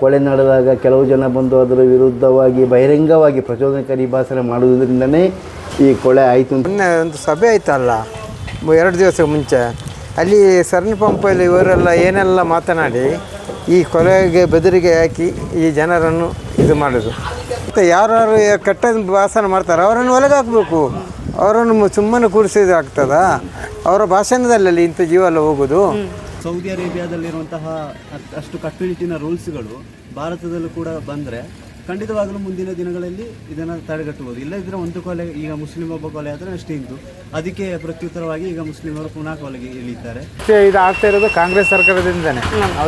ಕೊಲೆ ನಡೆದಾಗ ಕೆಲವು ಜನ ಬಂದು ಅದರ ವಿರುದ್ಧವಾಗಿ, ಬಹಿರಂಗವಾಗಿ ಪ್ರಚೋದನಕಾರಿ ಭಾಷಣ ಮಾಡುವುದರಿಂದನೇ ಈ ಕೊಳೆ ಆಯಿತು ಮೊನ್ನೆ ಒಂದು ಸಭೆ ಆಯ್ತಲ್ಲ ಎರಡು ದಿವಸ ಮುಂಚೆ. ಅಲ್ಲಿ ಸರಣಿ ಪಂಪಲ್ಲಿ ಇವರೆಲ್ಲ ಏನೆಲ್ಲ ಮಾತನಾಡಿ, ಈ ಕೊಲೆಗೆ ಬೆದರಿಗೆ ಹಾಕಿ ಈ ಜನರನ್ನು ಇದು ಮಾಡೋದು. ಮತ್ತು ಯಾರು ಕೆಟ್ಟ ಭಾಷಣ ಮಾಡ್ತಾರೆ ಅವರನ್ನು ಒಳಗೆ ಅವರನ್ನು ಸುಮ್ಮನೆ ಕೂರಿಸಿದ್ರೆ ಆಗ್ತದಾ? ಅವರ ಭಾಷಣದಲ್ಲಿ ಇಂಥ ಜೀವ ಎಲ್ಲ ಹೋಗೋದು. ಸೌದಿ ಅರೇಬಿಯಾದಲ್ಲಿರುವಂತಹ ಅಷ್ಟು ಕಟ್ಟುನಿಟ್ಟಿನ ರೂಲ್ಸ್ಗಳು ಭಾರತದಲ್ಲೂ ಕೂಡ ಬಂದರೆ ಖಂಡಿತವಾಗಲೂ ಮುಂದಿನ ದಿನಗಳಲ್ಲಿ ಇದನ್ನು ತಡೆಗಟ್ಟಬಹುದು. ಇಲ್ಲದಿದ್ದರೆ ಒಂದು ಕೊಲೆ ಈಗ ಮುಸ್ಲಿಂ ಒಬ್ಬ ಕೊಲೆ ಆದರೆ ಅಷ್ಟೇ ಇಂದು. ಅದಕ್ಕೆ ಪ್ರತ್ಯುತ್ತರವಾಗಿ ಈಗ ಮುಸ್ಲಿಮರು ಪುನಃ ಕೊಲೆಗೆ ಇಳಿತಾರೆ. ಇದು ಆಗ್ತಾ ಇರೋದು ಕಾಂಗ್ರೆಸ್ ಸರ್ಕಾರದಿಂದನೇ.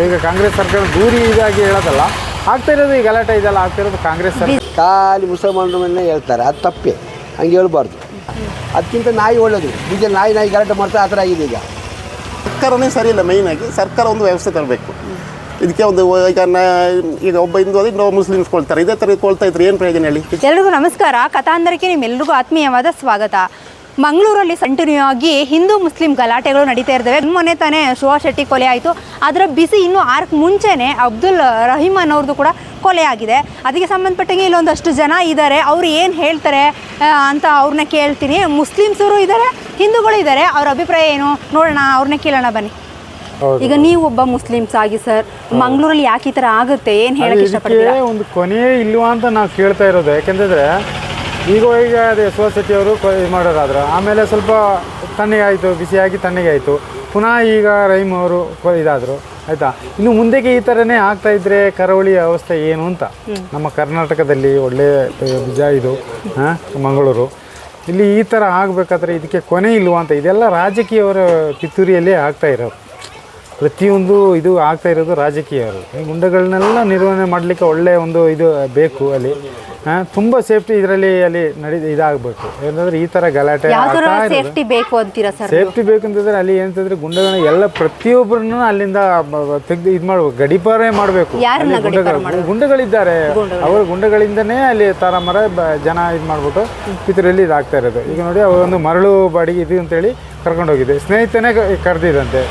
ಈಗ ಕಾಂಗ್ರೆಸ್ ಸರ್ಕಾರ ದೂರಿ ಇದಾಗಿ ಹೇಳೋದಲ್ಲ ಆಗ್ತಾ ಇರೋದು ಈ ಗಲಾಟೆ ಇದೆಲ್ಲ ಆಗ್ತಾ ಇರೋದು ಕಾಂಗ್ರೆಸ್ ಸರ್ಕಾರ. ಖಾಲಿ ಮುಸಲ್ಮಾನರನ್ನೇ ಹೇಳ್ತಾರೆ. ಅದು ತಪ್ಪೇ. ಹಂಗೆ ಹೇಳ್ಬಾರ್ದು. ಅದಕ್ಕಿಂತ ನಾಯಿ ಒಳ್ಳೇದು. ಈಗ ನಾಯಿ ನಾಯಿ ಗಲಾಟೆ ಮಾಡ್ತಾ ಆ ಥರ ಆಗಿದೆ ಈಗ. ಸರ್ಕಾರನೇ ಸರಿ ಇಲ್ಲ ಮೇಯ್ನಾಗಿ ಸರ್ಕಾರ ಒಂದು ವ್ಯವಸ್ಥೆ ತರಬೇಕು. ಇದಕ್ಕೆ ಒಂದು ಈಗ ಈಗ ಒಬ್ಬ ಹಿಂದೂ ಅದೇ ಇನ್ನೊಬ್ಬ ಮುಸ್ಲಿಮ್ಸ್ ಕೊಳ್ತಾರೆ. ಇದೇ ಥರ ಕೊಳ್ತಾ ಇದ್ರೆ ಏನು ಪ್ರಯೋಜನ ಹೇಳಿ? ಎಲ್ರಿಗೂ ನಮಸ್ಕಾರ. ಕಥಾಂಧರಕ್ಕೆ ನಿಮ್ಮೆಲ್ಲರಿಗೂ ಆತ್ಮೀಯವಾದ ಸ್ವಾಗತ. ಮಂಗಳೂರಲ್ಲಿ ಕಂಟಿನ್ಯೂ ಆಗಿ ಹಿಂದೂ ಮುಸ್ಲಿಂ ಗಲಾಟೆಗಳು ನಡೀತಾ ಇರ್ತವೆ. ಮೊನ್ನೆ ತಾನೇ ಸುಹಾಸ್ ಶೆಟ್ಟಿ ಕೊಲೆ ಆಯಿತು. ಅದರ ಬಿಸಿ ಇನ್ನೂ ಆರಕ್ಕೆ ಮುಂಚೆನೇ ಅಬ್ದುಲ್ ರಹೀಮನ್ ಅವ್ರದ್ದು ಕೂಡ ಕೊಲೆ ಆಗಿದೆ. ಅದಕ್ಕೆ ಸಂಬಂಧಪಟ್ಟಂಗೆ ಇಲ್ಲೊಂದಷ್ಟು ಜನ ಇದ್ದಾರೆ. ಅವ್ರು ಏನು ಹೇಳ್ತಾರೆ ಅಂತ ಅವ್ರನ್ನ ಕೇಳ್ತೀನಿ. ಮುಸ್ಲಿಮ್ಸರು ಇದ್ದಾರೆ ಹಿಂದೂಗಳು ಇದ್ದಾರೆ. ಅವ್ರ ಅಭಿಪ್ರಾಯ ಏನು? ನೋಡೋಣ ಅವ್ರನ್ನ ಕೇಳೋಣ ಬನ್ನಿ. ಈಗ ನೀವು ಒಬ್ಬ ಮುಸ್ಲಿಮ್ಸ್ ಆಗಿ ಸರ್ ಮಂಗಳೂರಲ್ಲಿ ಯಾಕೆ ಈ ಥರ ಆಗುತ್ತೆ? ಏನು ಹೇಳಕ್ಕೆ ಇಷ್ಟಪಡ್ತೀರಾ? ಒಂದು ಕೊನೆ ಇಲ್ವಾ ಅಂತ ನಾವು ಕೇಳ್ತಾ ಇರೋದು. ಯಾಕೆಂತಂದ್ರೆ ಈಗ ಈಗ ಅದೇ ಸೊಸೈಟಿ ಅವರು ಇದು ಮಾಡೋರಾದ್ರು ಆಮೇಲೆ ಸ್ವಲ್ಪ ತಣ್ಣಗೆ ಆಯಿತು ಬಿಸಿಯಾಗಿ ತಣ್ಣಗೆ ಆಯಿತು ಪುನಃ ಈಗ ರೈಮ್ ಅವರು ಕೊ- ಇದಾದರು ಆಯಿತಾ? ಇನ್ನು ಮುಂದೆಗೆ ಈ ಥರನೇ ಆಗ್ತಾ ಇದ್ರೆ ಕರಾವಳಿ ಅವಸ್ಥೆ ಏನು ಅಂತ? ನಮ್ಮ ಕರ್ನಾಟಕದಲ್ಲಿ ಒಳ್ಳೆಯ ನಿಜ ಇದು ಹಾಂ ಮಂಗಳೂರು. ಇಲ್ಲಿ ಈ ಥರ ಆಗಬೇಕಾದ್ರೆ ಇದಕ್ಕೆ ಕೊನೆ ಇಲ್ವಾ ಅಂತ ಇದೆಲ್ಲ ರಾಜಕೀಯವರ ಪಿತೂರಿಯಲ್ಲೇ ಆಗ್ತಾ ಇರೋದು. ಪ್ರತಿಯೊಂದು ಇದು ಆಗ್ತಾ ಇರೋದು ರಾಜಕೀಯರು. ಈ ಗುಂಡಗಳನ್ನೆಲ್ಲ ನಿರ್ವಹಣೆ ಮಾಡಲಿಕ್ಕೆ ಒಳ್ಳೆಯ ಒಂದು ಇದು ಬೇಕು ಅಲ್ಲಿ. ತುಂಬ ಸೇಫ್ಟಿ ಇದರಲ್ಲಿ ಅಲ್ಲಿ ನಡಿ ಇದಾಗಬೇಕು. ಏನಂದ್ರೆ ಈ ಥರ ಗಲಾಟೆ ಸೇಫ್ಟಿ ಬೇಕು ಅಂತೀರಾ ಸರ್ ಸೇಫ್ಟಿ ಬೇಕಂತಂದ್ರೆ ಅಲ್ಲಿ ಏನಂತಂದ್ರೆ ಗುಂಡಗಳನ್ನ ಎಲ್ಲ ಪ್ರತಿಯೊಬ್ಬರನ್ನು ಅಲ್ಲಿಂದ ತೆಗೆದು ಇದು ಮಾಡಬೇಕು. ಗಡಿಪಾರೇ ಮಾಡಬೇಕು. ಗುಂಡಗಳು ಗುಂಡಗಳಿದ್ದಾರೆ. ಅವರ ಗುಂಡಗಳಿಂದನೇ ಅಲ್ಲಿ ತಾರ ಮರ ಬ- ಜನ ಇದು ಮಾಡ್ಬಿಟ್ಟು ಇದರಲ್ಲಿ ಇದಾಗ್ತಾ ಇರೋದು. ಈಗ ನೋಡಿ ಅವರೊಂದು ಮರಳು ಬಾಡಿಗೆ ಇದು ಅಂತೇಳಿ ಕರ್ಕೊಂಡೋಗಿದೆ. ಸ್ನೇಹಿತನೇ ಕರೆದಿದಂತೆ.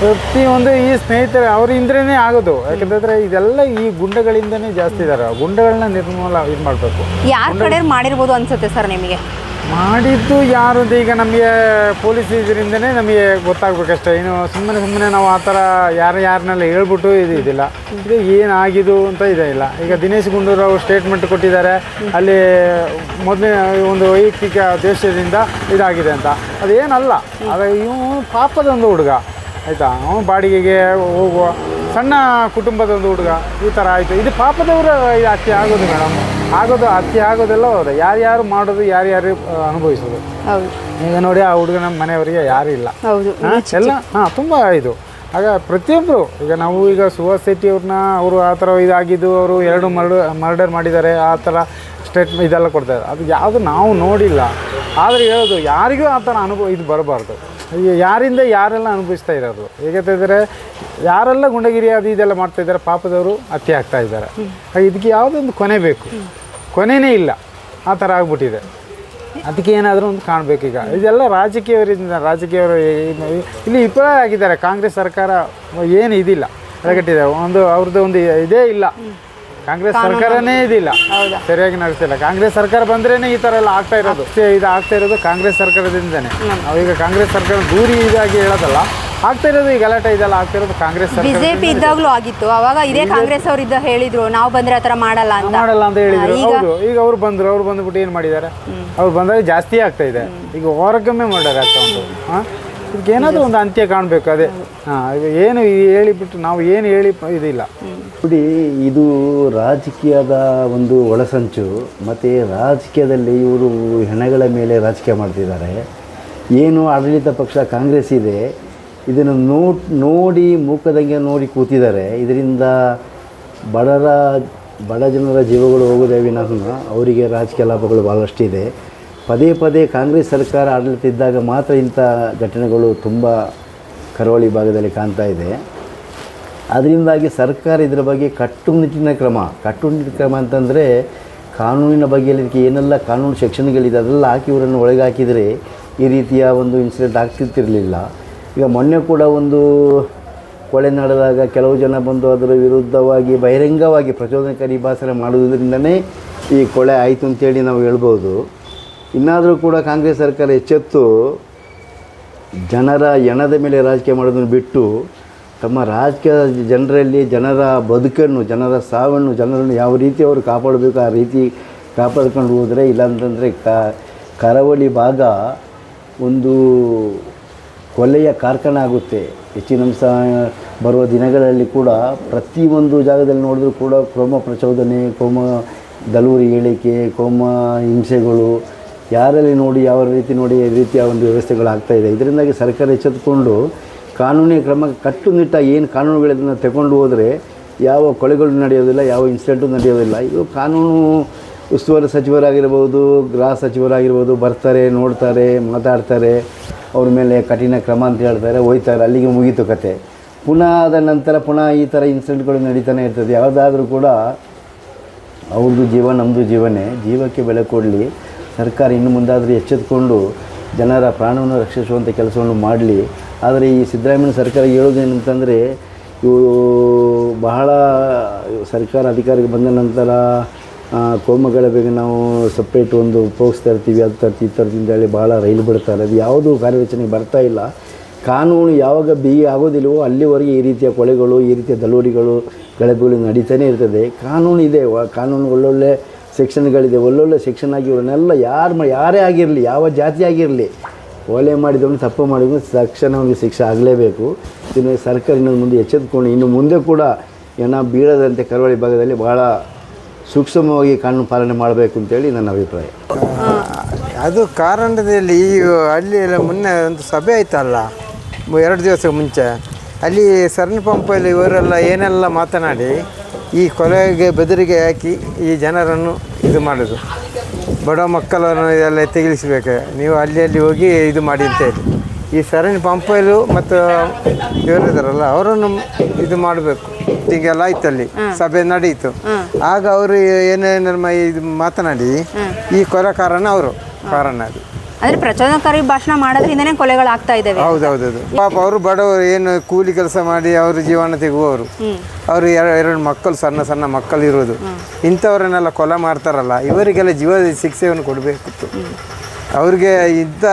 ಪ್ರತಿಯೊಂದು ಈ ಸ್ನೇಹಿತರ ಅವರಿಂದನೇ ಆಗೋದು. ಯಾಕಂತಂದ್ರೆ ಇದೆಲ್ಲ ಈ ಗುಂಡಗಳಿಂದನೇ ಜಾಸ್ತಿ ಇದಾರೆ. ಗುಂಡಗಳನ್ನ ನಿರ್ಮೂಲ ಇದು ಮಾಡಬೇಕು. ಯಾರ ಕಡೆ ಮಾಡಿರ್ಬೋದು ಅನ್ಸುತ್ತೆ ಸರ್ ನಿಮಗೆ? ಮಾಡಿದ್ದು ಯಾರು? ಅಂತ ಈಗ ನಮಗೆ ಪೊಲೀಸ್ ಇದರಿಂದನೇ ನಮಗೆ ಗೊತ್ತಾಗ್ಬೇಕಷ್ಟೇ. ಏನು ಸುಮ್ಮನೆ ಸುಮ್ಮನೆ ನಾವು ಆ ಥರ ಯಾರು ಯಾರನ್ನೆಲ್ಲ ಹೇಳ್ಬಿಟ್ಟು ಇದು ಇದಿಲ್ಲ. ಇದು ಏನಾಗಿದು ಅಂತ ಇದೇ ಇಲ್ಲ. ಈಗ ದಿನೇಶ್ ಗುಂಡೂರಾವ್ ಸ್ಟೇಟ್ಮೆಂಟ್ ಕೊಟ್ಟಿದ್ದಾರೆ. ಅಲ್ಲಿ ಮೊದಲೇ ಒಂದು ವೈಯಕ್ತಿಕ ದೇಶದಿಂದ ಇದಾಗಿದೆ ಅಂತ. ಅದೇನಲ್ಲ. ಅದು ಇವನು ಪಾಪದ ಒಂದು ಹುಡುಗ. ಆಯಿತಾ? ಅವನು ಬಾಡಿಗೆಗೆ ಹೋಗುವ ಸಣ್ಣ ಕುಟುಂಬದ ಒಂದು ಹುಡುಗ ಈ ಥರ ಆಯಿತು. ಇದು ಪಾಪದವರು ಇದು ಹತ್ಯೆ ಆಗೋದು ಮೇಡಮ್. ಆಗೋದು ಹತ್ಯೆ ಆಗೋದೆಲ್ಲ ಹೌದು. ಯಾರ್ಯಾರು ಮಾಡೋದು ಯಾರ್ಯಾರು ಅನುಭವಿಸೋದು. ಈಗ ನೋಡಿ ಆ ಹುಡುಗನ ಮನೆಯವರಿಗೆ ಯಾರೂ ಇಲ್ಲ. ಎಲ್ಲ ಹಾಂ ತುಂಬ ಇದು. ಆಗ ಪ್ರತಿಯೊಬ್ಬರು ಈಗ ನಾವು ಈಗ ಸುಹಾಸ್ ಅವ್ರನ್ನ ಅವರು ಆ ಥರ ಇದಾಗಿದ್ದು ಅವರು ಎರಡು ಮರ್ಡ ಮರ್ಡರ್ ಮಾಡಿದ್ದಾರೆ ಆ ಥರ ಸ್ಟೇಟ್ ಇದೆಲ್ಲ ಕೊಡ್ತಾರೆ ಅದು ಯಾವುದು ನಾವು ನೋಡಿಲ್ಲ. ಆದರೆ ಹೇಳೋದು ಯಾರಿಗೂ ಆ ಥರ ಅನುಭವ ಇದು ಬರಬಾರ್ದು. ಯಾರಿಂದ ಯಾರೆಲ್ಲ ಅನುಭವಿಸ್ತಾ ಇರೋದು? ಹೇಗಂತಂದರೆ ಯಾರೆಲ್ಲ ಗುಂಡಗಿರಿ ಅದು ಇದೆಲ್ಲ ಮಾಡ್ತಾ ಇದ್ದಾರೆ, ಪಾಪದವರು ಹತ್ಯೆ ಆಗ್ತಾ ಇದ್ದಾರೆ. ಇದಕ್ಕೆ ಯಾವುದೊಂದು ಕೊನೆ ಬೇಕು. ಕೊನೆಯೇ ಇಲ್ಲ. ಆ ಥರ ಆಗ್ಬಿಟ್ಟಿದೆ. ಅದಕ್ಕೆ ಏನಾದರೂ ಒಂದು ಕಾಣಬೇಕೀಗ ಇದೆಲ್ಲ ರಾಜಕೀಯವರಿಂದ, ರಾಜಕೀಯವರು ಇಲ್ಲಿ ವಿಫಲ ಆಗಿದ್ದಾರೆ. ಕಾಂಗ್ರೆಸ್ ಸರ್ಕಾರ ಏನು ಇದಿಲ್ಲ. ಎಡಗಟ್ಟಿದೆ ಒಂದು, ಅವ್ರದ್ದು ಒಂದು ಇದೇ ಇಲ್ಲ. ಕಾಂಗ್ರೆಸ್ ಸರ್ಕಾರನೇ ಇದಿಲ್ಲ. ಸರಿಯಾಗಿ ನಡೆಸಿಲ್ಲ ಕಾಂಗ್ರೆಸ್ ಸರ್ಕಾರ ಬಂದ್ರೇನೆ ಈ ತರ ಎಲ್ಲ ಆಗ್ತಾ ಇರೋದು. ಇದು. ಆಗ್ತಾ ಇರೋದು ಕಾಂಗ್ರೆಸ್ ಸರ್ಕಾರದಿಂದನೇ. ಈಗ ಕಾಂಗ್ರೆಸ್ ಸರ್ಕಾರ ದೂರಿ ಇದಾಗಿ ಹೇಳೋದಲ್ಲ ಆಗ್ತಾ ಇರೋದು ಈ ಗಲಾಟೆ ಇದೆಲ್ಲ ಆಗ್ತಾ ಇರೋದು ಕಾಂಗ್ರೆಸ್ ಬಿಜೆಪಿ ಇದ್ದಾಗ್ಲೂ ಆಗಿತ್ತು. ಅವಾಗ ಇದೇ ಕಾಂಗ್ರೆಸ್ ಅವ್ರು ಇದ್ದ ಹೇಳಿದ್ರು ನಾವು ಬಂದ್ರೆ ಆತರ ಮಾಡಲ್ಲ ಅಂತ. ಮಾಡಲ್ಲ ಅಂತ ಹೇಳಿದ್ರು. ಈಗ ಹೌದು ಈಗ ಅವ್ರು ಬಂದ್ರು ಅವ್ರು ಬಂದ್ಬಿಟ್ಟು ಏನ್ ಮಾಡಿದ್ದಾರೆ? ಅವ್ರು ಬಂದಾಗ ಜಾಸ್ತಿ ಆಗ್ತಾ ಇದೆ. ಈಗ ವಾರಕ್ಕೊಮ್ಮೆ ಮಾಡ್ಯಾರ ಆಗ್ತಾ ಉಂಟು ಹಾಂ? ಇದಕ್ಕೆ ಏನಾದರೂ ಒಂದು ಅಂತ್ಯ ಕಾಣಬೇಕು, ಅದೇ. ಹಾಂ ಏನು ಹೇಳಿಬಿಟ್ಟು ನಾವು ಏನು ಹೇಳಿ ಇದಿಲ್ಲ. ನೋಡಿ, ಇದು ರಾಜಕೀಯದ ಒಂದು ಒಳಸಂಚು, ಮತ್ತು ರಾಜಕೀಯದಲ್ಲಿ ಇವರು ಹೆಣಗಳ ಮೇಲೆ ರಾಜಕೀಯ ಮಾಡ್ತಿದ್ದಾರೆ. ಏನು ಆಡಳಿತ ಪಕ್ಷ ಕಾಂಗ್ರೆಸ್ ಇದೆ, ಇದನ್ನು ನೋ ನೋಡಿ ಮೂಕದಂಗೆ ನೋಡಿ ಕೂತಿದ್ದಾರೆ. ಇದರಿಂದ ಬಡರ, ಬಡ ಜನರ ಜೀವಗಳು ಹೋಗೋದೇ ವಿನಃ ಅವರಿಗೆ ರಾಜಕೀಯ ಲಾಭಗಳು ಭಾಳಷ್ಟಿದೆ ಪದೇ ಪದೇ ಕಾಂಗ್ರೆಸ್ ಸರ್ಕಾರ ಆಡಳಿತ ಇದ್ದಾಗ ಮಾತ್ರ ಇಂಥ ಘಟನೆಗಳು ತುಂಬ ಕರಾವಳಿ ಭಾಗದಲ್ಲಿ ಕಾಣ್ತಾ ಇದೆ. ಅದರಿಂದಾಗಿ ಸರ್ಕಾರ ಇದರ ಬಗ್ಗೆ ಕಟ್ಟುನಿಟ್ಟಿನ ಕ್ರಮ. ಕಟ್ಟುನಿಟ್ಟಿನ ಕ್ರಮ ಅಂತಂದರೆ ಕಾನೂನಿನ ಬಗ್ಗೆ ಇದಕ್ಕೆ ಏನೆಲ್ಲ ಕಾನೂನು ಶಿಕ್ಷಣಗಳಿದೆ ಅದೆಲ್ಲ ಹಾಕಿ ಇವರನ್ನು ಒಳಗೆ ಹಾಕಿದರೆ ಈ ರೀತಿಯ ಒಂದು ಇನ್ಸಿಡೆಂಟ್ ಆಗ್ತಿರ್ತಿರಲಿಲ್ಲ. ಈಗ ಮೊನ್ನೆ ಕೂಡ ಒಂದು ಕೊಳೆ ನಡೆದಾಗ ಕೆಲವು ಜನ ಬಂದು ಅದರ ವಿರುದ್ಧವಾಗಿ ಬಹಿರಂಗವಾಗಿ ಪ್ರಚೋದನಕಾರಿ ಭಾಷಣ ಮಾಡುವುದರಿಂದನೇ ಈ ಕೊಳೆ ಆಯಿತು ಅಂತೇಳಿ ನಾವು ಹೇಳ್ಬೋದು. ಇನ್ನಾದರೂ ಕೂಡ ಕಾಂಗ್ರೆಸ್ ಸರ್ಕಾರ ಎಚ್ಚೆತ್ತು ಜನರ ಎಣದ ಮೇಲೆ ರಾಜಕೀಯ ಮಾಡೋದನ್ನು ಬಿಟ್ಟು ತಮ್ಮ ರಾಜಕೀಯ ಜನರಲ್ಲಿ ಜನರ ಬದುಕನ್ನು, ಜನರ ಸಾವನ್ನು, ಜನರನ್ನು ಯಾವ ರೀತಿ ಅವರು ಕಾಪಾಡಬೇಕು, ಆ ರೀತಿ ಕಾಪಾಡ್ಕೊಂಡು ಹೋದರೆ ಇಲ್ಲಾಂತಂದರೆ ಕರಾವಳಿ ಭಾಗ ಒಂದು ಕೊಲೆಯ ಕಾರ್ಖಾನೆ ಆಗುತ್ತೆ. ಹೆಚ್ಚಿನ ಬರುವ ದಿನಗಳಲ್ಲಿ ಕೂಡ ಪ್ರತಿಯೊಂದು ಜಾಗದಲ್ಲಿ ನೋಡಿದ್ರೂ ಕೂಡ ಕೋಮ ಪ್ರಚೋದನೆ ಕೋಮ ದಲೂರಿ ಹೇಳಿಕೆ ಕೋಮ ಹಿಂಸೆಗಳು ಯಾರಲ್ಲಿ ನೋಡಿ, ಯಾವ ರೀತಿ ನೋಡಿ, ಈ ರೀತಿಯ ಒಂದು ವ್ಯವಸ್ಥೆಗಳಾಗ್ತಾ ಇದೆ. ಇದರಿಂದಾಗಿ ಸರ್ಕಾರ ಎಚ್ಚೆತ್ತುಕೊಂಡು ಕಾನೂನಿನ ಕ್ರಮ ಕಟ್ಟುನಿಟ್ಟಾಗಿ ಏನು ಕಾನೂನುಗಳನ್ನು ತಗೊಂಡು ಹೋದರೆ ಯಾವ ಕೊಳೆಗಳು ನಡೆಯೋದಿಲ್ಲ, ಯಾವ ಇನ್ಸಿಡೆಂಟು ನಡೆಯೋದಿಲ್ಲ. ಇದು ಕಾನೂನು ಉಸ್ತುವಾರಿ ಸಚಿವರಾಗಿರ್ಬೋದು, ಗೃಹ ಸಚಿವರಾಗಿರ್ಬೋದು, ಬರ್ತಾರೆ, ನೋಡ್ತಾರೆ, ಮಾತಾಡ್ತಾರೆ, ಅವ್ರ ಮೇಲೆ ಕಠಿಣ ಕ್ರಮ ಅಂತ ಹೇಳ್ತಾರೆ, ಹೋಯ್ತಾರೆ, ಅಲ್ಲಿಗೆ ಮುಗೀತು ಕತೆ. ಪುನಃ ಆದ ನಂತರ ಪುನಃ ಈ ಥರ ಇನ್ಸಿಡೆಂಟ್ಗಳು ನಡೀತಾನೆ ಇರ್ತದೆ. ಯಾವುದಾದ್ರೂ ಕೂಡ ಅವ್ರದ್ದು ಜೀವ ನಮ್ಮದು ಜೀವನೇ. ಜೀವಕ್ಕೆ ಬೆಲೆ ಕೊಡಲಿ. ಸರ್ಕಾರ ಇನ್ನು ಮುಂದಾದರೂ ಎಚ್ಚೆತ್ಕೊಂಡು ಜನರ ಪ್ರಾಣವನ್ನು ರಕ್ಷಿಸುವಂಥ ಕೆಲಸವನ್ನು ಮಾಡಲಿ. ಆದರೆ ಈ ಸಿದ್ದರಾಮಯ್ಯ ಸರ್ಕಾರ ಹೇಳೋದೇನಂತಂದರೆ ಇವು ಬಹಳ ಸರ್ಕಾರ ಅಧಿಕಾರಕ್ಕೆ ಬಂದ ನಂತರ ಕೋಮಗಳ ಬಗ್ಗೆ ನಾವು ಸಪ್ರೇಟ್ ಒಂದು ಉಪಯೋಗಿಸ್ತಾ ಇರ್ತೀವಿ, ಅದು ತರ್ತೀವಿ ಈ ಅಂತ ಹೇಳಿ ಭಾಳ ರೈಲು ಬಿಡ್ತಾರೆ. ಅದು ಯಾವುದೂ ಕಾರ್ಯಾಚರಣೆಗೆ ಬರ್ತಾ ಇಲ್ಲ. ಕಾನೂನು ಯಾವಾಗ ಬಿಗಿ ಆಗೋದಿಲ್ವೋ ಅಲ್ಲಿವರೆಗೆ ಈ ರೀತಿಯ ಕೊಳೆಗಳು ಈ ರೀತಿಯ ದಲೋರಿಗಳು ಗಲಭೆಗಳು ನಡೀತಾನೆ ಇರ್ತದೆ. ಕಾನೂನು ಇದೆ ಕಾನೂನು ಒಳ್ಳೊಳ್ಳೆ ಸೆಕ್ಷನ್ಗಳಿದೆ, ಒಳ್ಳೊಳ್ಳೆ ಸೆಕ್ಷನ್ ಆಗಿ ಇವರನ್ನೆಲ್ಲ ಯಾರು ಯಾರೇ ಆಗಿರಲಿ, ಯಾವ ಜಾತಿ ಆಗಿರಲಿ, ಓಲೆ ಮಾಡಿದವನು ತಪ್ಪು ಮಾಡಿದವನು ತಕ್ಷಣ ಅವನಿಗೆ ಶಿಕ್ಷೆ ಆಗಲೇಬೇಕು. ಇನ್ನು ಸರ್ಕಾರ ಇನ್ನೊಂದು ಮುಂದೆ ಎಚ್ಚೆತ್ಕೊಂಡು, ಇನ್ನು ಮುಂದೆ ಕೂಡ ಏನ ಬೀಳದಂತೆ ಕರಾವಳಿ ಭಾಗದಲ್ಲಿ ಬಹಳ ಸೂಕ್ಷ್ಮವಾಗಿ ಕಾನೂನು ಪಾಲನೆ ಮಾಡಬೇಕು ಅಂತೇಳಿ ನನ್ನ ಅಭಿಪ್ರಾಯ. ಅದು ಕಾರಣದಲ್ಲಿ ಈ ಅಲ್ಲಿ ಎಲ್ಲ ಮೊನ್ನೆ ಒಂದು ಸಭೆ ಆಯ್ತಲ್ಲ, ಎರಡು ದಿವಸ ಮುಂಚೆ, ಅಲ್ಲಿ ಸರಣಿ ಪಂಪಲ್ಲಿ ಇವರೆಲ್ಲ ಏನೆಲ್ಲ ಮಾತನಾಡಿ ಈ ಕೊಲೆಗೆ ಬೆದರಿಗೆ ಹಾಕಿ ಈ ಜನರನ್ನು ಇದು ಮಾಡೋದು ಬಡ ಮಕ್ಕಳನ್ನು ಇದೆಲ್ಲ ತೆಗಿಲಿಸ್ಬೇಕು ನೀವು ಅಲ್ಲಿ ಅಲ್ಲಿ ಹೋಗಿ ಇದು ಮಾಡಿ ಅಂತ ಹೇಳಿ. ಈ ಸರಣಿ ಪಂಪೈಲು ಮತ್ತು ಇವರಿದ್ದಾರಲ್ಲ ಅವರನ್ನು ಇದು ಮಾಡಬೇಕು. ಹೀಗೆಲ್ಲ ಆಯ್ತಲ್ಲಿ ಸಭೆ ನಡೀತು. ಆಗ ಅವರು ಏನೇನು ಇದು ಮಾತನಾಡಿ ಈ ಕೊಲೆ ಕಾರಣ ಅವರು ಕಾರಣ ಅದು. ಅಂದ್ರೆ ಪ್ರಚೋದನಕಾರಿ ಭಾಷಣ ಮಾಡೋದ್ರಿಂದನೇ ಕೊಲೆಗಳಾಗ್ತಾ ಇದಾವೆ ಹೌದೌದೌದು. ಪಾಪ ಅವರು ಬಡವರು ಏನು ಕೂಲಿ ಕೆಲಸ ಮಾಡಿ ಅವ್ರ ಜೀವನ ತೆಗುವವರು ಅವರು ಎರಡು ಎರಡು ಮಕ್ಕಳು ಸಣ್ಣ ಸಣ್ಣ ಮಕ್ಕಳು ಇರೋದು. ಇಂಥವ್ರನ್ನೆಲ್ಲ ಕೊಲೆ ಮಾಡ್ತಾರಲ್ಲ ಇವರಿಗೆಲ್ಲ ಜೀವ ಶಿಕ್ಷೆಯನ್ನು ಕೊಡಬೇಕಿತ್ತು. ಅವ್ರಿಗೆ ಇಂಥ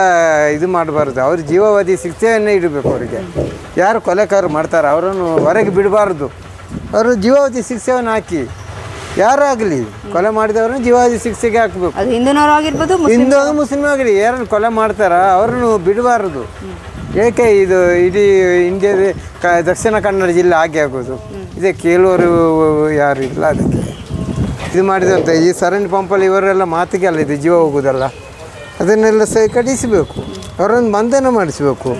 ಇದು ಮಾಡಬಾರ್ದು. ಅವ್ರ ಜೀವಾವಧಿ ಶಿಕ್ಷೆಯನ್ನೇ ಇಡಬೇಕು ಅವರಿಗೆ. ಯಾರು ಕೊಲೆಕಾರರು ಮಾಡ್ತಾರೆ ಅವರನ್ನು ಹೊರಗೆ ಬಿಡಬಾರ್ದು. ಅವರು ಜೀವಾವಧಿ ಶಿಕ್ಷೆಯನ್ನು ಹಾಕಿ ಯಾರಾಗಲಿ ಕೊಲೆ ಮಾಡಿದವ್ರನ್ನ ಜೀವಾದಿ ಶಿಕ್ಷೆಗೆ ಹಾಕಬೇಕು. ಅದು ಹಿಂದೂನವರು ಆಗಿರ್ಬೋದು ಹಿಂದೂ ಮುಸ್ಲಿಂ ಆಗಲಿ ಯಾರನ್ನು ಕೊಲೆ ಮಾಡ್ತಾರ ಅವ್ರನ್ನು ಬಿಡಬಾರದು. ಏಕೆ ಇದು ಇಡೀ ಇಂಡಿಯಾದ ಕ ದಕ್ಷಿಣ ಕನ್ನಡ ಜಿಲ್ಲೆ ಹಾಗೆ ಆಗೋದು? ಇದೇ ಕೇಳುವರು ಯಾರು ಇಲ್ಲ ಅದಕ್ಕೆ. ಇದು ಮಾಡಿದಂತೆ ಈ ಸರಣಿ ಪಂಪಲ್ಲಿ ಇವರೆಲ್ಲ ಮಾತಿಗೆ ಅಲ್ಲ ಇದು ಜೀವ ಹೋಗೋದಲ್ಲ. ಅದನ್ನೆಲ್ಲ ಸಹ ಕಡಿಸಬೇಕು. ಅವರನ್ನು ಬಂಧನ ಮಾಡಿಸಬೇಕು.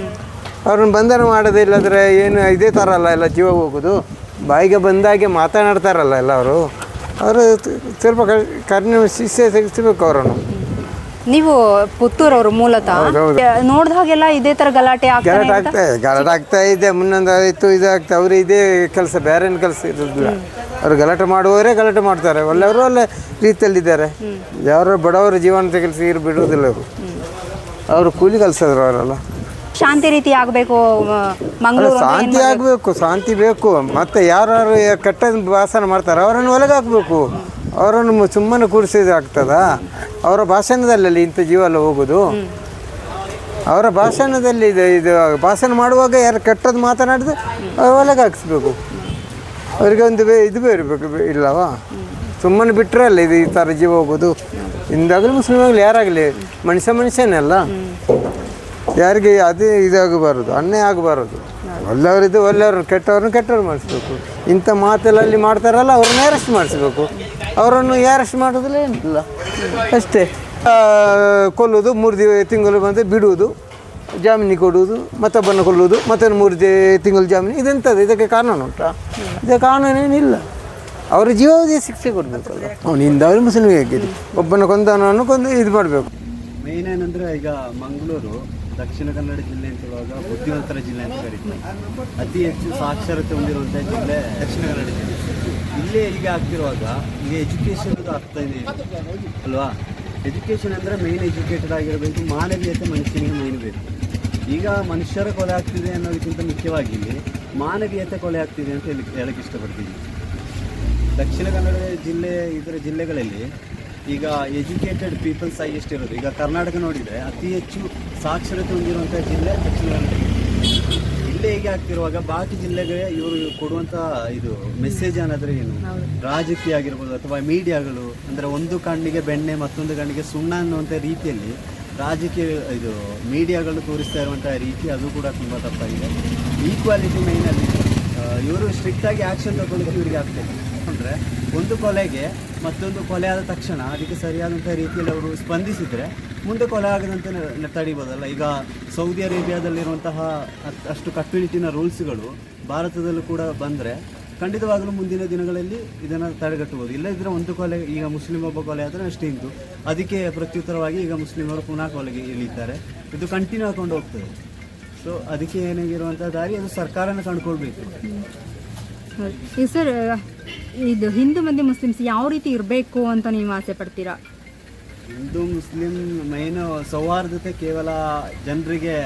ಅವ್ರನ್ನ ಬಂಧನ ಮಾಡೋದೇ ಇಲ್ಲದ್ರೆ ಏನು ಇದೇ ಥರ ಅಲ್ಲ ಎಲ್ಲ ಜೀವ ಹೋಗೋದು. ಬಾಯಿಗೆ ಬಂದಾಗೆ ಮಾತನಾಡ್ತಾರಲ್ಲ ಎಲ್ಲ ಅವರು ಸ್ವಲ್ಪ ಕರ್ಣ ಶಿಕ್ಷೆ ತೆಗಿಸ್ಬೇಕು ಅವರನ್ನು. ನೀವು ಪುತ್ತೂರವರು ಮೂಲತಃ? ನೋಡಿದ ಹಾಗೆಲ್ಲ ಇದೇ ತರ ಗಲಾಟೆ ಗಲಾಟೆ ಆಗ್ತಾ ಆಗ್ತಾ ಗಲಾಟೆ ಆಗ್ತಾ ಇದೆ. ಮುನ್ನೊಂದು ಆಯಿತು ಇದಾಗ್ತಾ ಅವರು ಇದೇ ಕೆಲಸ ಬೇರೆ ಕೆಲಸ ಇರೋದಿಲ್ಲ. ಅವರು ಗಲಾಟೆ ಮಾಡುವವರೇ ಗಲಾಟೆ ಮಾಡ್ತಾರೆ. ಒಳ್ಳೆಯವರು ಒಳ್ಳೆ ರೀತಿಯಲ್ಲಿದ್ದಾರೆ. ಯಾರು ಬಡವರ ಜೀವನ ಕೆಲಸ ಇರು ಬಿಡುವುದಿಲ್ಲ ಅವರು. ಅವರು ಕೂಲಿ ಕಲಿಸಿದ್ರು ಅವರೆಲ್ಲ. ಶಾಂತಿ ರೀತಿ ಆಗಬೇಕು ಅಲ್ಲ, ಮಂಗಳೂರು ಶಾಂತಿ ಆಗಬೇಕು ಶಾಂತಿ ಬೇಕು. ಮತ್ತೆ ಯಾರು ಕೆಟ್ಟ ಭಾಷಣ ಮಾಡ್ತಾರೆ ಅವರನ್ನು ಒಳಗೆ ಅವರನ್ನು ಸುಮ್ಮನೆ ಕೂರಿಸಿದಾಗ್ತದ ಆಗ್ತದಾ? ಅವರ ಭಾಷಣದಲ್ಲಿ ಇಂಥ ಜೀವ ಎಲ್ಲ ಹೋಗೋದು? ಅವರ ಭಾಷಣದಲ್ಲಿ ಇದು ಇದು ಭಾಷಣ ಮಾಡುವಾಗ ಯಾರು ಕೆಟ್ಟದ್ದು ಮಾತನಾಡಿದ್ರೆ ಅವ್ರು ಒಲಗಾಕಿಸ್ಬೇಕು ಅವರಿಗೆ ಒಂದು ಬೇ ಇದು ಬೇರೆ ಇರಬೇಕು ಬೇ- ಇಲ್ಲವಾ? ಸುಮ್ಮನೆ ಬಿಟ್ಟರೆ ಅಲ್ಲ ಇದು ಈ ಥರ ಜೀವ ಹೋಗೋದು? ಇಂದಾಗಲಿ ಮುಸ್ಲಿಮ್ ಆಗಲಿ ಯಾರಾಗಲಿ ಮನುಷ್ಯ ಮನುಷ್ಯನಲ್ಲ. ಯಾರಿಗೆ ಅದೇ ಇದಾಗಬಾರದು, ಅನ್ಯಾಯ ಆಗಬಾರದು. ಒಳ್ಳೆಯವರಿದ್ದು ಒಳ್ಳೆಯವ್ರು, ಕೆಟ್ಟವ್ರನ್ನ ಕೆಟ್ಟವ್ರು ಮಾಡಿಸ್ಬೇಕು. ಇಂಥ ಮಾತೆಲ್ಲ ಮಾಡ್ತಾರಲ್ಲ, ಅವ್ರನ್ನ ಅರೆಸ್ಟ್ ಮಾಡಿಸ್ಬೇಕು. ಅವರನ್ನು ಅರೆಸ್ಟ್ ಮಾಡೋದಿಲ್ಲ ಏನಿಲ್ಲ. ಅಷ್ಟೇ. ಕೊಲ್ಲೋದು ಮೂರು ದಿವ, ತಿಂಗಳು ಬಂದು ಬಿಡುವುದು ಜಾಮೀನು ಕೊಡುವುದು ಮತ್ತೊಬ್ಬನ ಕೊಲ್ಲುವುದು, ಮತ್ತೊಂದು ಮೂರು ದಿ, ತಿಂಗಳು ಜಾಮೀನು. ಇದೆಂಥದ್ದು? ಇದಕ್ಕೆ ಕಾನೂನು ಉಂಟಾ? ಇದಕ್ಕೆ ಕಾನೂನೇನಿಲ್ಲ. ಅವರ ಜೀವಾವಧಿ ಶಿಕ್ಷೆ ಕೊಡಬೇಕಲ್ಲ ಅವನಿಂದ ಅವರು ಮುಸ್ಲಿಮ್ ಹೇಗಿದೆ. ಒಬ್ಬನ ಕೊಂದವನನ್ನು ಕೊಂದು ಇದು ಮಾಡಬೇಕು. ಮೇನ್ ಏನಂದರೆ ಈಗ ಮಂಗಳೂರು ದಕ್ಷಿಣ ಕನ್ನಡ ಜಿಲ್ಲೆ ಅಂತ ಹೇಳುವಾಗ ಬುದ್ಧಿವಂತರ ಜಿಲ್ಲೆ ಅಂತ ಕರೀತಾರೆ. ಅತಿ ಹೆಚ್ಚು ಸಾಕ್ಷರತೆ ಹೊಂದಿರುವಂಥ ಜಿಲ್ಲೆ ದಕ್ಷಿಣ ಕನ್ನಡ ಜಿಲ್ಲೆ. ಇಲ್ಲೇ ಹೀಗೆ ಆಗ್ತಿರುವಾಗ ಈಗ ಎಜುಕೇಷನ್ದು ಅರ್ಥ ಇದೆ. ಅಲ್ವಾ? ಎಜುಕೇಷನ್ ಅಂದರೆ ಮೇನ್ ಎಜುಕೇಟೆಡ್ ಆಗಿರಬೇಕು, ಮಾನವೀಯತೆ ಮನುಷ್ಯನಿಗೆ ಮೈನ್ ಬೇಕು. ಈಗ ಮನುಷ್ಯರ ಕೊಲೆ ಆಗ್ತಿದೆ ಅನ್ನೋದಕ್ಕಿಂತ ಮುಖ್ಯವಾಗಿ ಮಾನವೀಯತೆ ಕೊಲೆ ಆಗ್ತಿದೆ ಅಂತ ಹೇಳಿ ಹೇಳಕ್ಕೆ ಇಷ್ಟಪಡ್ತೀನಿ. ದಕ್ಷಿಣ ಕನ್ನಡ ಜಿಲ್ಲೆ, ಇತರ ಜಿಲ್ಲೆಗಳಲ್ಲಿ ಈಗ ಎಜುಕೇಟೆಡ್ ಪೀಪಲ್ಸ್ ಆಗಿ ಎಷ್ಟಿರೋದು ಈಗ ಕರ್ನಾಟಕ ನೋಡಿದರೆ ಅತಿ ಹೆಚ್ಚು ಸಾಕ್ಷರತೆ ಹೊಂದಿರುವಂಥ ಜಿಲ್ಲೆ ದಕ್ಷಿಣ ಕನ್ನಡ ಇಲ್ಲೇ ಹೀಗೆ ಆಗ್ತಿರುವಾಗ ಬಾಕಿ ಜಿಲ್ಲೆಗೆ ಇವರು ಕೊಡುವಂಥ ಇದು ಮೆಸೇಜ್ ಅನ್ನೋದ್ರೆ ಏನು? ರಾಜಕೀಯ ಆಗಿರ್ಬೋದು ಅಥವಾ ಮೀಡಿಯಾಗಳು ಅಂದರೆ ಒಂದು ಕಣ್ಣಿಗೆ ಬೆಣ್ಣೆ ಮತ್ತೊಂದು ಕಣ್ಣಿಗೆ ಸುಣ್ಣ ಅನ್ನುವಂಥ ರೀತಿಯಲ್ಲಿ ರಾಜಕೀಯ ಇದು ಮೀಡಿಯಾಗಳು ತೋರಿಸ್ತಾ ಇರುವಂಥ ರೀತಿ ಅದು ಕೂಡ ತುಂಬ ತಪ್ಪಾಗಿದೆ. ಈಕ್ವಾಲಿಟಿ ಮೈನಲ್ಲಿ ಇವರು ಸ್ಟ್ರಿಕ್ಟಾಗಿ ಆ್ಯಕ್ಷನ್ ತಗೊಂಡು ಇವರಿಗೆ ಆಗ್ತದೆ ಅಂದರೆ ಒಂದು ಕೊಲೆಗೆ ಮತ್ತೊಂದು ಕೊಲೆ ಆದ ತಕ್ಷಣ ಅದಕ್ಕೆ ಸರಿಯಾದಂಥ ರೀತಿಯಲ್ಲಿ ಅವರು ಸ್ಪಂದಿಸಿದರೆ ಮುಂದೆ ಕೊಲೆ ಆಗದಂತೆ ನೆತ್ತಾಡಿಬೋದಲ್ಲ ತಡಿಬೋದಲ್ಲ ಈಗ ಸೌದಿ ಅರೇಬಿಯಾದಲ್ಲಿರುವಂತಹ ಅಷ್ಟು ಕಟ್ಟುನಿಟ್ಟಿನ ರೂಲ್ಸ್ಗಳು ಭಾರತದಲ್ಲೂ ಕೂಡ ಬಂದರೆ ಖಂಡಿತವಾಗಲೂ ಮುಂದಿನ ದಿನಗಳಲ್ಲಿ ಇದನ್ನು ತಡೆಗಟ್ಟಬಹುದು ಇಲ್ಲದಿದ್ದರೆ ಒಂದು ಕೊಲೆ, ಈಗ ಮುಸ್ಲಿಂ ಒಬ್ಬ ಕೊಲೆ ಆದರೆ ಅಷ್ಟೇ ಇಂದು ಅದಕ್ಕೆ ಪ್ರತ್ಯುತ್ತರವಾಗಿ ಈಗ ಮುಸ್ಲಿಮರು ಪುನಃ ಕೊಲೆಗೆ ಇಳಿತಾರೆ ಇದು ಕಂಟಿನ್ಯೂ ಹಾಕೊಂಡು ಹೋಗ್ತದೆ. ಸೊ ಅದಕ್ಕೆ ಏನಾಗಿರುವಂಥ ದಾರಿ, ಅದು ಸರ್ಕಾರನ ಕಂಡುಕೊಳ್ಬೇಕು. ಸರ್, ಇದು ಹಿಂದೂ ಮಂದಿ ಮುಸ್ಲಿಮ್ಸ್ ಯಾವ ರೀತಿ ಇರಬೇಕು ಅಂತ ನೀವು ಆಸೆ ಪಡ್ತೀರಾ? ಹಿಂದೂ, ಮುಸ್ಲಿಂ, ಮೈನ್ ಸೌಹಾರ್ದತೆ ಕೇವಲ ಜನರಿಗೆ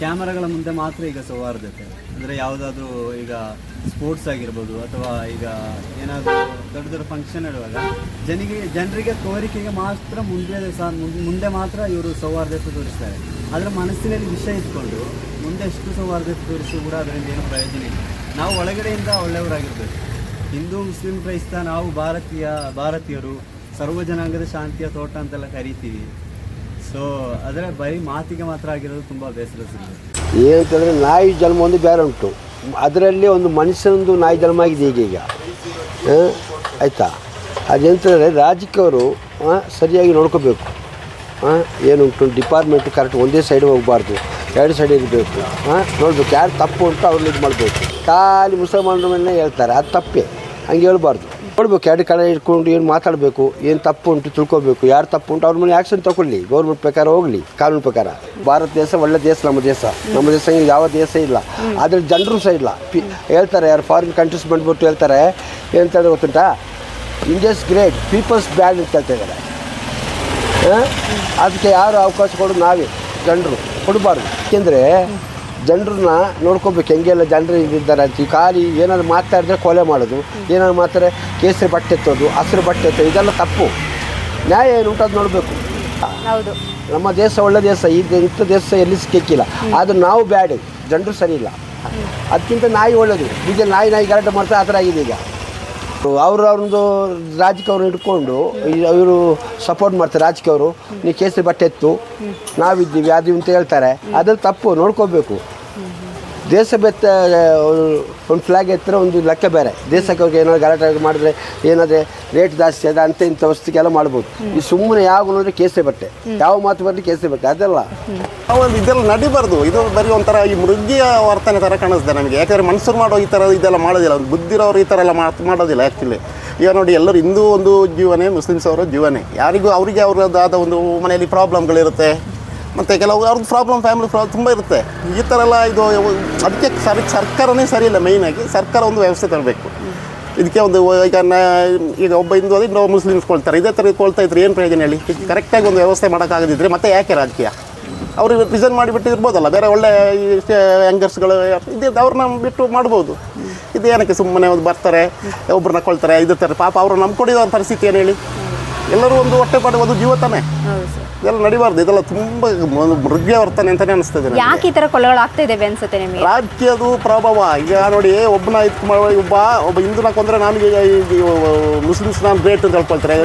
ಕ್ಯಾಮರಾಗಳ ಮುಂದೆ ಮಾತ್ರ ಈಗ ಸೌಹಾರ್ದತೆ. ಅಂದರೆ ಯಾವುದಾದ್ರೂ ಈಗ ಸ್ಪೋರ್ಟ್ಸ್ ಆಗಿರ್ಬೋದು ಅಥವಾ ಈಗ ಏನಾದರೂ ದೊಡ್ಡ ದೊಡ್ಡ ಫಂಕ್ಷನ್ ಇರುವಾಗ, ಜನಿಗೆ, ಜನರಿಗೆ ತೋರಿಕೆಗೆ ಮಾತ್ರ ಮುಂದೆ ಮುಂದೆ ಮಾತ್ರ ಇವರು ಸೌಹಾರ್ದತೆ ತೋರಿಸ್ತಾರೆ. ಆದರೆ ಮನಸ್ಸಿನಲ್ಲಿ ವಿಷಯ ಇಟ್ಕೊಂಡು ಮುಂದೆ ಎಷ್ಟು ಸೌಹಾರ್ದತೆ ತೋರಿಸಿ ಕೂಡ ಅದರಿಂದ ಏನು ಪ್ರಯೋಜನ ಇಲ್ಲ. ನಾವು ಒಳಗಡೆಯಿಂದ ಒಳ್ಳೆಯವರಾಗಿರ್ಬೇಕು. ಹಿಂದೂ, ಮುಸ್ಲಿಂ, ಕ್ರೈಸ್ತ, ನಾವು ಭಾರತೀಯ, ಭಾರತೀಯರು ಸರ್ವ ಜನಾಂಗದ ಶಾಂತಿಯ ತೋಟ ಅಂತೆಲ್ಲ ಕರಿತೀವಿ. ಸೊ ಅದರ ಬರೀ ಮಾತಿಗೆ ಮಾತ್ರ ಆಗಿರೋದು ತುಂಬ ಬೇಸರ ಸಿಗುತ್ತೆ ಏನಂತಂದರೆ ನಾಯಿ ಜನ್ಮ ಒಂದು ಬೇರೆ ಉಂಟು. ಅದರಲ್ಲಿ ಒಂದು ಮನುಷ್ಯನೊಂದು ನಾಯಿ ಜನ್ಮ ಆಗಿದೆ ಈಗೀಗ ಆಯಿತಾ? ಅದೆಂತಂದರೆ ರಾಜಕೀಯವರು ಸರಿಯಾಗಿ ನೋಡ್ಕೋಬೇಕು. ಏನು ಏನುಂಟು? ಡಿಪಾರ್ಟ್ಮೆಂಟ್ ಕರೆಕ್ಟ್ ಒಂದೇ ಸೈಡ್ ಹೋಗಬಾರ್ದು. ಎರಡು ಸೈಡ್ ಇರಬೇಕು. ಹಾಂ? ನೋಡಬೇಕು. ಯಾರು ತಪ್ಪು ಉಂಟು ಅವ್ರನ್ನ ಇದು ಮಾಡಬೇಕು. ಖಾಲಿ ಮುಸಲ್ಮಾನರ ಹೇಳ್ತಾರೆ. ಅದು ತಪ್ಪೇ. ಹಂಗೆ ಹೇಳ್ಬಾರ್ದು. ನೋಡ್ಬೇಕು, ಎರಡು ಕಡೆ ಇಟ್ಕೊಂಡು ಏನು ಮಾತಾಡಬೇಕು, ಏನು ತಪ್ಪು ಉಂಟು ತಿಳ್ಕೊಬೇಕು. ಯಾರು ತಪ್ಪು ಉಂಟು ಅವ್ರ ಮೇಲೆ ಆ್ಯಕ್ಷನ್ ತಗೊಳ್ಳಿ. ಗೌರ್ಮೆಂಟ್ ಪ್ರಕಾರ ಹೋಗಲಿ, ಕಾನೂನು ಪ್ರಕಾರ. ಭಾರತ ದೇಶ ಒಳ್ಳೆ ದೇಶ, ನಮ್ಮ ದೇಶ. ನಮ್ಮ ದೇಶ ಯಾವ ದೇಶ ಇಲ್ಲ. ಆದರೆ ಜನರು ಸಹ ಇಲ್ಲ. ಹೇಳ್ತಾರೆ, ಯಾರು ಫಾರಿನ್ ಕಂಟ್ರೀಸ್ ಬಂದ್ಬಿಟ್ಟು ಹೇಳ್ತಾರೆ. ಏನಂತ ಗೊತ್ತುಂಟಾ? ಇಂಡಿಯಾಸ್ ಗ್ರೇಟ್ ಪೀಪಲ್ಸ್ ಬ್ಯಾಡ್ ಅಂತ ಹೇಳ್ತಾ ಇದ್ದಾರೆ. ಅದಕ್ಕೆ ಯಾರು ಅವಕಾಶ ಕೊಡೋದು ನಾವೇ, ಜನರು. ಕೊಡಬಾರ್ದು. ಏಕೆಂದರೆ ಜನರನ್ನ ನೋಡ್ಕೋಬೇಕು ಹೆಂಗೆಲ್ಲ ಜನರು ಇದ್ದಾರೆ ಅಂತ. ಈ ಖಾಲಿ ಏನಾದ್ರು ಮಾತಾಡಿದ್ರೆ ಕೊಲೆ ಮಾಡೋದು ಏನಾದ್ರು ಮಾತಾರೆ ಕೇಸರಿ ಬಟ್ಟೆ ಎತ್ತೋದು ಹಸಿರು ಬಟ್ಟೆ ಎತ್ತೋದು ಇದೆಲ್ಲ ತಪ್ಪು. ನ್ಯಾಯ ಏನು ಉಂಟು ಅದು ನೋಡಬೇಕು. ಹೌದು. ನಮ್ಮ ದೇಶ ಒಳ್ಳೆ ದೇಶ ಈ ಇಂಥ ದೇಶ ಎಲ್ಲಿ ಸಿಕ್ಕಿಲ್ಲ ಆದ್ರೆ ನಾವು ಬ್ಯಾಡ್ ಜನರು ಸರಿ ಇಲ್ಲ. ಅದಕ್ಕಿಂತ ನಾಯಿ ಒಳ್ಳೆಯದು ಈಗ ನಾಯಿ ನಾಯಿ ಗಲಾಟೆ ಮಾಡ್ತಾ ಆ ಥರ ಆಗಿದೆ ಈಗ. ಅವರು ಅವ್ರದ್ದು ರಾಜಕೀಯವ್ರನ್ನ ಹಿಡ್ಕೊಂಡು ಇವರು ಸಪೋರ್ಟ್ ಮಾಡ್ತಾರೆ ರಾಜಕೀಯವರು. ನೀವು ಕೇಸರಿ ಬಟ್ಟೆ ಎತ್ತು. ನಾವಿದ್ದೀವಿ ಅದು ಅಂತ ಹೇಳ್ತಾರೆ. ಅದ್ರಲ್ಲಿ ತಪ್ಪು ನೋಡ್ಕೋಬೇಕು. ದೇಶ ಬೆತ್ತ ಒಂದು ಫ್ಲಾಗ್ ಎತ್ತರೆ ಒಂದು ಲೆಕ್ಕ ಬೇರೆ. ದೇಶಕ್ಕೆ ಅವ್ರಿಗೆ ಏನಾದ್ರು ಗಲಾಟೆ ಮಾಡಿದ್ರೆ ಏನಾದ್ರೆ ರೇಟ್ ಜಾಸ್ತಿ ಅದ ಅಂತ ಇಂಥ ವಸ್ತುಗೆಲ್ಲ ಮಾಡ್ಬೋದು. ಈ ಸುಮ್ಮನೆ ಯಾವ ನೋಡಿದ್ರೆ ಕೇಸರಿ ಬಟ್ಟೆ. ಯಾವ ಮಾತು ಬರಲಿ ಕೇಸರಿ ಬಟ್ಟೆ. ಅದೆಲ್ಲ. ಒಂದು ಇದೆಲ್ಲ ನಡಿಬಾರ್ದು. ಇದು ಬರೀ ಒಂಥರ ಈ ಮೃಗಿಯ ವರ್ತನೆ ಥರ ಕಾಣಿಸ್ತದೆ ನಮಗೆ. ಯಾಕಂದರೆ ಮನ್ಸರು ಮಾಡೋ ಈ ಥರ ಇದೆಲ್ಲ ಮಾಡೋದಿಲ್ಲ. ಒಂದು ಬುದ್ಧಿರೋರು ಈ ಥರ ಎಲ್ಲ ಮಾತು ಮಾಡೋದಿಲ್ಲ ಆ್ಯಕ್ಚುಲಿ ಈಗ ನೋಡಿ ಎಲ್ಲರೂ ಹಿಂದೂ ಒಂದು ಜೀವನೇ ಮುಸ್ಲಿಮ್ಸ್ ಅವರ ಜೀವನೇ. ಯಾರಿಗೂ ಅವರಿಗೆ ಅವರದ್ದಾದ ಒಂದು ಮನೆಯಲ್ಲಿ ಪ್ರಾಬ್ಲಮ್ಗಳಿರುತ್ತೆ ಮತ್ತು ಕೆಲವು ಅವ್ರದ್ದು ಪ್ರಾಬ್ಲಮ್ ಫ್ಯಾಮಿಲಿ ಪ್ರಾಬ್ಲಮ್ ತುಂಬ ಇರುತ್ತೆ. ಈ ಥರ ಎಲ್ಲ ಇದು ಅದಕ್ಕೆ ಸರಿ, ಸರ್ಕಾರನೇ ಸರಿ ಇಲ್ಲ ಮೇಯ್ನಾಗಿ ಸರ್ಕಾರ ಒಂದು ವ್ಯವಸ್ಥೆ ತರಬೇಕು. ಇದಕ್ಕೆ ಒಂದು ಈಗ ಈಗ ಒಬ್ಬ ಹಿಂದೂ ಅದು ಇನ್ನೊಬ್ಬ ಮುಸ್ಲಿಮ್ಸ್ ಕೊಳ್ತಾರೆ ಇದೇ ಥರ ಕೊಳ್ತಾ ಇದ್ರೆ ಏನು ಪ್ರಯೋಜನ ಹೇಳಿ? ಕರೆಕ್ಟಾಗಿ ಒಂದು ವ್ಯವಸ್ಥೆ ಮಾಡೋಕ್ಕಾಗದಿದ್ರೆ ಮತ್ತೆ ಯಾಕೆ ರಾಜಕೀಯ? ಅವರು ರಿಸೈನ್ ಮಾಡಿಬಿಟ್ಟು ಇರ್ಬೋದಲ್ಲ ಬೇರೆ ಒಳ್ಳೆ ಆ್ಯಂಗರ್ಸ್ಗಳು ಇದೇ ಅವ್ರನ್ನ ಬಿಟ್ಟು ಮಾಡ್ಬೋದು. ಇದು ಏನಕ್ಕೆ ಸುಮ್ಮನೆ ಒಂದು ಬರ್ತಾರೆ ಒಬ್ಬರನ್ನ ಕೊಳ್ತಾರೆ ಇದೇ ಥರ ಪಾಪ ಅವರು ನಂಬ್ಕೊಂಡಿರೋ ಪರಿಸ್ಥಿತಿ ಏನು ಹೇಳಿ? ಎಲ್ಲರೂ ಒಂದು ಹೊಟ್ಟೆ ಪಾಡು ಒಂದು ಇದೆಲ್ಲ ನಡಿಬಾರ್ದು ಇದೆಲ್ಲ ತುಂಬ ಮೃಗ ಮೃಗ್ಯ ವರ್ತನೆ ಅಂತಲೇ ಅನಿಸ್ತದೆ ನನಗೆ. ಯಾಕೆ ಈ ಥರ ಕೊಲೆಗಳು ಆಗ್ತಾ ಇದ್ದಾವೆ ಅನ್ಸುತ್ತೆ ನಿಮಗೆ? ರಾಜಕೀಯದು ಪ್ರಭಾವ ಈಗ ನೋಡಿ ಒಬ್ಬನ ಇದು ಮಾ- ಒಬ್ಬ ಒಬ್ಬ ಹಿಂದೂನ ಕೊಂದ್ರೆ ನಮಗೆ ಮುಸ್ಲಿಮ್ಸ್ ನಾನು ಗ್ರೇಟ್ ಅಂತ ಹೇಳ್ಕೊಳ್ತಾರೆ.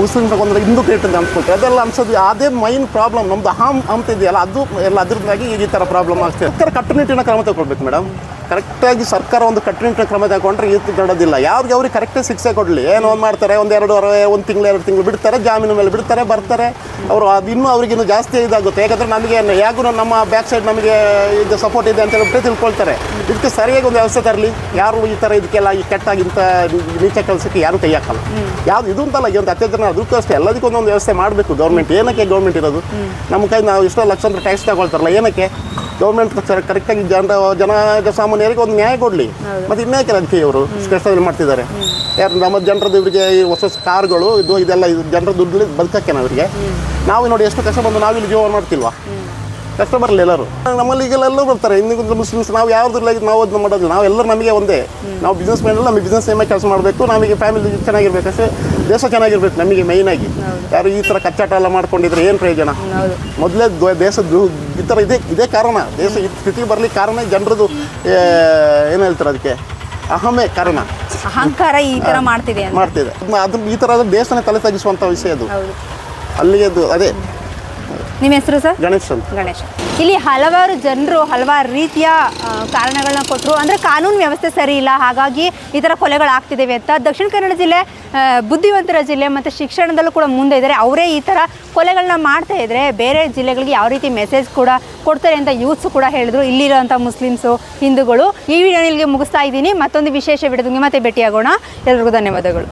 ಮುಸ್ಲಿಮ್ನ ಕೊಂದ್ರೆ ಹಿಂದೂ ಗ್ರೇಟ್ ಅಂತ ಅನ್ಸ್ಕೊಳ್ತಾರೆ ಅದೆಲ್ಲ ಅನ್ಸೋದು ಅದೇ ಮೈನ್ ಪ್ರಾಬ್ಲಮ್ ನಮ್ದು ಹಾಮ್ ಅಂತ ಇದೆಯಲ್ಲ ಅದು ಎಲ್ಲ ಅದ್ರದ್ದಾಗಿ ಈ ಥರ ಪ್ರಾಬ್ಲಮ್ ಆಗ್ತದೆ ಕಟ್ಟುನಿಟ್ಟಿನ ಕ್ರಮ ತಗೊಳ್ಬೇಕು ಮೇಡಮ್ ಕರೆಕ್ಟಾಗಿ ಸರ್ಕಾರ ಒಂದು ಕಟ್ಟುನಿಟ್ಟಿನ ಕ್ರಮ ತಗೊಂಡ್ರೆ ಇದು ನಡೆದಿಲ್ಲ. ಯಾವ್ದು ಅವ್ರಿಗೆ ಕರೆಕ್ಟಾಗಿ ಶಿಕ್ಷೆ ಕೊಡಲಿ. ಏನೋ ಒಂದು ಮಾಡ್ತಾರೆ ಒಂದು ಎರಡು ವಾರ ಒಂದು ತಿಂಗಳು ಎರಡು ತಿಂಗಳು ಬಿಡ್ತಾರೆ ಜಾಮೀನು ಮೇಲೆ ಬಿಡ್ತಾರೆ ಬರ್ತಾರೆ. ಅವರು ಅದು ಇನ್ನೂ ಅವ್ರಿಗಿನ್ನೂ ಜಾಸ್ತಿ ಇದಾಗುತ್ತೆ. ಯಾಕಂದರೆ ನಮಗೆ ಯಾಗೂ ನಮ್ಮ ಬ್ಯಾಕ್ ಸೈಡ್ ನಮಗೆ ಇದು ಸಪೋರ್ಟ್ ಇದೆ ಅಂತ ಹೇಳ್ಬಿಟ್ಟು ತಿಳ್ಕೊಳ್ತಾರೆ. ಇದಕ್ಕೆ ಸರಿಯಾಗಿ ಒಂದು ವ್ಯವಸ್ಥೆ ತರಲಿ. ಯಾರು ಈ ಥರ ಇದಕ್ಕೆಲ್ಲ ಈ ಕೆಟ್ಟಾಗಿ ಇಂಥ ನೀಚ ಕೆಲಸಕ್ಕೆ ಯಾರು ಕೈ ಹಾಕಲ್ಲ. ಯಾವ್ದು ಇದು ಅಂತಲ್ಲ ಈ ಒಂದು ಅತ್ಯಂತ ಅದಕ್ಕೂ ಅಷ್ಟೇ. ಎಲ್ಲದಕ್ಕೂ ಒಂದೊಂದು ವ್ಯವಸ್ಥೆ ಮಾಡಬೇಕು ಗೌರ್ಮೆಂಟ್. ಏನಕ್ಕೆ ಗೌರ್ಮೆಂಟ್ ಇರೋದು? ನಮ್ಮ ಕೈ ನಾವು ಎಷ್ಟೋ ಲಕ್ಷಾಂತರ ಟ್ಯಾಕ್ಸ್ ತಗೊಳ್ತಾರಲ್ಲ ಏನಕ್ಕೆ? ಗೌರ್ಮೆಂಟ್ ಕರೆಕ್ಟಾಗಿ ಜನ ಜನ ಸಾಮಾನ್ಯರಿಗೆ ಒಂದು ನ್ಯಾಯ ಕೊಡಲಿ. ಮತ್ತು ಇನ್ನೇಕೆ ಇವರು ಸ್ಪೆಷಲ್ ಮಾಡ್ತಿದ್ದಾರೆ. ಯಾರು ನಮ್ಮ ಜನರದ್ದು ಇವರಿಗೆ ಈ ಹೊಸ ಹೊಸ ಕಾರ್ಗಳು ಇದು ಇದೆಲ್ಲ ಇದು ಜನರ ದುಡ್ಡು ಬದುಕಕ್ಕೆ ಅವರಿಗೆ ನಾವು ನೋಡಿ ಎಷ್ಟು ಕಷ್ಟ ಬಂದು ನಾವಿಲ್ಲಿ ಜೀವನ ಮಾಡ್ತಿಲ್ವಾ? ಕಷ್ಟ ಬರಲಿ ಎಲ್ಲರೂ ನಮ್ಮಲ್ಲಿ ಈಗೆಲ್ಲ ಎಲ್ಲರೂ ಬರ್ತಾರೆ. ಹಿಂದಿನ ಮುಸ್ಲಿಮ್ಸ್ ನಾವು ಯಾವ್ದ್ರಲ್ಲಿ ನಾವು ಅದನ್ನ ಮಾಡೋದಿಲ್ಲ. ನಾವು ಎಲ್ಲರೂ ನಮಗೆ ಒಂದೇ. ನಾವು ಬಿಸ್ನೆಸ್ ಮ್ಯಾನ್ ನಮಗೆ ಬಿಸ್ನೆಸ್ ನೇಮೇ ಕೆಲಸ ಮಾಡಬೇಕು. ನಮಗೆ ಫ್ಯಾಮಿಲಿ ಚೆನ್ನಾಗಿರ್ಬೇಕು. ಅಷ್ಟೇ ದೇಶ ಚೆನ್ನಾಗಿರ್ಬೇಕು ನಮಗೆ ಮೈನಾಗಿ ಯಾರು ಈ ಥರ ಕಚ್ಚಾಟ ಎಲ್ಲ ಮಾಡ್ಕೊಂಡಿದ್ರೆ ಏನು ಪ್ರಯೋಜನ? ಮೊದಲೇ ದೇಶ ಈ ಥರ ಇದೇ ಇದೇ ಕಾರಣ. ದೇಶ ಈ ಸ್ಥಿತಿ ಬರಲಿಕ್ಕೆ ಕಾರಣ ಜನರದು ಏನು ಹೇಳ್ತಾರೆ ಅದಕ್ಕೆ? ಅಹಮೇ ಕಾರಣ. ಅಹಂಕಾರ ಈ ತರ ಮಾಡ್ತಿದೆ ಮಾಡ್ತಿದೆ. ಅದು ಈ ಥರ ದೇಶನೇ ತಲೆ ತಗ್ಗಿಸುವಂಥ ವಿಷಯ ಅದು. ಅಲ್ಲಿಗೆ ಅದು ಅದೇ. ನಿಮ್ಮ ಹೆಸರು ಸರ್? ಗಣೇಶ್ ಅಂತ. ಗಣೇಶ. ಇಲ್ಲಿ ಹಲವಾರು ಜನರು ಹಲವಾರು ರೀತಿಯ ಕಾರಣಗಳನ್ನ ಕೊಟ್ಟರು ಅಂದರೆ ಕಾನೂನು ವ್ಯವಸ್ಥೆ ಸರಿ ಇಲ್ಲ. ಹಾಗಾಗಿ ಈ ಥರ ಕೊಲೆಗಳಾಗ್ತಿದ್ದೇವೆ ಅಂತ. ದಕ್ಷಿಣ ಕನ್ನಡ ಜಿಲ್ಲೆ ಬುದ್ಧಿವಂತರ ಜಿಲ್ಲೆ ಮತ್ತು ಶಿಕ್ಷಣದಲ್ಲೂ ಕೂಡ ಮುಂದೆ ಇದ್ದಾರೆ. ಅವರೇ ಈ ಥರ ಕೊಲೆಗಳನ್ನ ಮಾಡ್ತಾ ಇದ್ದರೆ ಬೇರೆ ಜಿಲ್ಲೆಗಳಿಗೆ ಯಾವ ರೀತಿ ಮೆಸೇಜ್ ಕೂಡ ಕೊಡ್ತಾರೆ ಅಂತ ಯೂತ್ಸ್ ಕೂಡ ಹೇಳಿದ್ರು. ಇಲ್ಲಿರೋಂಥ ಮುಸ್ಲಿಮ್ಸು ಹಿಂದೂಗಳು. ಈ ವಿಡಿಯೋ ಇಲ್ಲಿಗೆ ಮುಗಿಸ್ತಾ ಇದ್ದೀನಿ. ಮತ್ತೊಂದು ವಿಶೇಷ ವಿಡಿಯೋದಂಗೆ ಮತ್ತೆ ಭೇಟಿಯಾಗೋಣ. ಎಲ್ರಿಗೂ ಧನ್ಯವಾದಗಳು.